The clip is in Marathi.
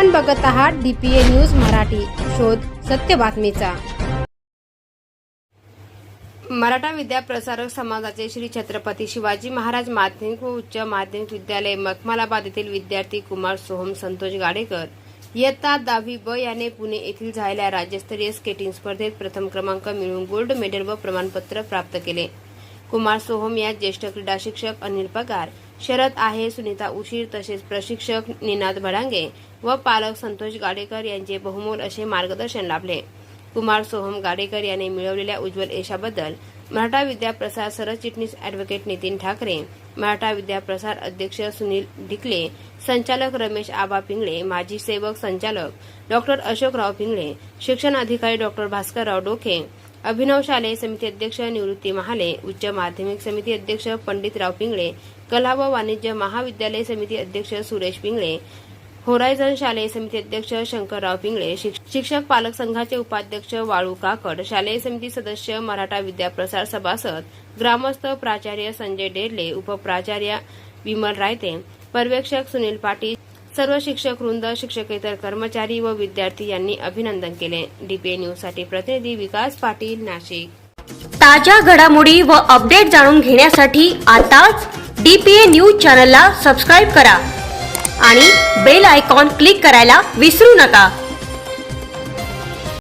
आपण बघत आहात डीपीए न्यूज मराठी. शोध सत्य बातमीचा. मराठा विद्या प्रसारक समाजाचे श्री छत्रपती शिवाजी महाराज माध्यमिक व उच्च माध्यमिक विद्यालय मखमालाबाद येथील विद्यार्थी कुमार सोहम संतोष गाडेकर इयत्ता दहावी ब याने पुणे येथील झालेल्या राज्यस्तरीय स्केटिंग स्पर्धेत प्रथम क्रमांक मिळवून गोल्ड मेडल व प्रमाणपत्र प्राप्त केले. कुमार सोहम या ज्येष्ठ क्रीडा शिक्षक अनिल पगार शरद आहे सुनीता उशीर तसेच प्रशिक्षक निनाद भडांगे व पालक संतोष गाडेकर यांचे बहुमोल असे मार्गदर्शन लाभले. कुमार सोहम गाडेकर यांनी मिळवलेल्या उज्ज्वल यशाबद्दल मराठा विद्याप्रसार सरचिटणीस अॅडव्होकेट नितीन ठाकरे मराठा विद्याप्रसार अध्यक्ष सुनील ढिकले संचालक रमेश आबा पिंगळे माजी सेवक संचालक डॉक्टर अशोकराव पिंगळे शिक्षण अधिकारी डॉक्टर भास्करराव डोके अभिनव शालेय समिती अध्यक्ष निवृत्ती महाले उच्च माध्यमिक समिती अध्यक्ष पंडितराव पिंगळे कला व वाणिज्य महाविद्यालय समिती अध्यक्ष सुरेश पिंगळे होरायझन शालेय समिती अध्यक्ष शंकरराव पिंगळे शिक्षक पालक संघाचे उपाध्यक्ष वाळू काकड शालेय समिती सदस्य मराठा विद्याप्रसार सभासद ग्रामस्थ प्राचार्य संजय डेरले उपप्राचार्य विमल रायते पर्यवेक्षक सुनील पाटील सर्व शिक्षक वृंद शिक्षकेतर कर्मचारी व विद्यार्थी यांनी अभिनंदन केले. डीपीए न्यूजसाठी प्रतिनिधी विकास पाटील नाशिक. ताज्या घडामोडी व अपडेट जाणून घेण्यासाठी आताच डीपीए न्यूज चॅनलला सबस्क्राईब करा आणि बेल आयकॉन क्लिक करायला विसरू नका.